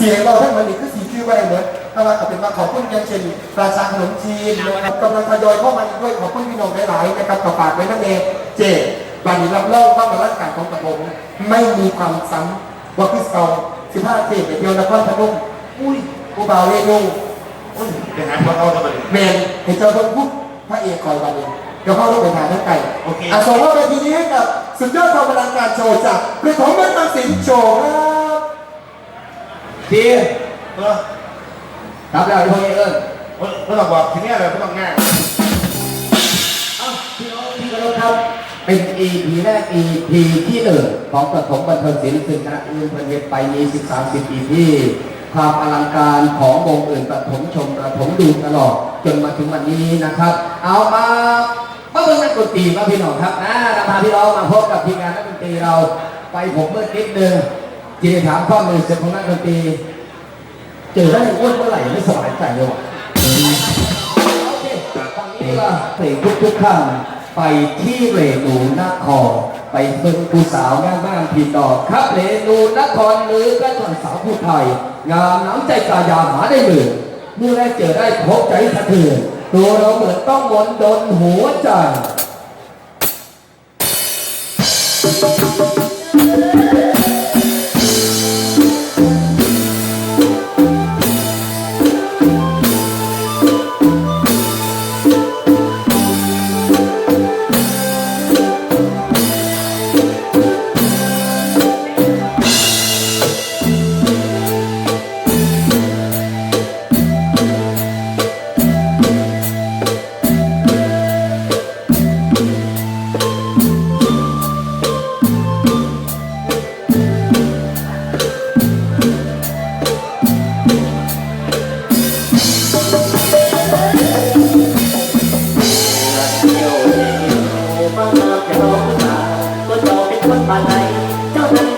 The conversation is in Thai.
สียงเราทั้งหมดนี่คือสีชื่อว่าอะไรเหมือนถ้าว่าเอาเป็นว่าขอบคุณยังเช่นราชาขนมจีนนะครับกำลังทยอยเข้ามาอีกด้วยขอบคุณพี่น้องหลายๆนะครับกับฝากไว้นั่นเองเจบานีรับเล่าว่ามาราชการของกระผมไม่มีความซ้ำว่าคือเซาสิบห้าเทศเดียวนครพนมอุ้ยกูบ่าวเรนูอุ้ยไปหาพวกเขาทำไมเมนเห็นเจ้าต้องพูดพระเอกคอยวันนี้เดี๋ยวเข้าต้องไปหาทั้งไก่โอเคอะส่งเข้าไปทีนี้ให้กับสุดยอดความพลังการโชว์จากเรื่องของมันมาสินโชว์ครับ ดีเออรับแล้วไอ้พวกนี้เอิญไม่ต้องบอกทีนี้อะไรไม่ต้องง่ายเอ้าพี่น้องพี่กระโดดครับเป็น EP แรก EP ที่หนึ่งของประถมบันเทิงศิลป์ซึ่งคณะอื่นเพันเวทไปมี10 30 EP ความอลังการของวงอื่นประถมชมประถมดูตลอด จนมาถึงวันนี้นะครับ เอามามาเบิ่งนักดนตรีมาพี่น้องครับนะนำพาพี่น้องมาพบกับทีมงานนักดนตรีเราไปผมเมื่อนิดนึง จีนถามข้อมูลเสร็จของนักดนตรีเจอได้อ้วนเมื่อไหร่ไม่สบายใจเลยวะโอเคฟังนี้ว่าเพลงทุกทุกๆข้างไปที่เรนูนครไปเบิ่งผู้สาวงามบ้านพี่ดอกครับเรนูนครหรือกระชอนสาวผู้ไทย งามน้ำใจกายาหาได้หมื่นเมื่อแรกเจอได้พบใจสะเทือนตัวเราเหมือนต้องมนต์ดนหัวใจ วันบ้านไหนเจ้านั้น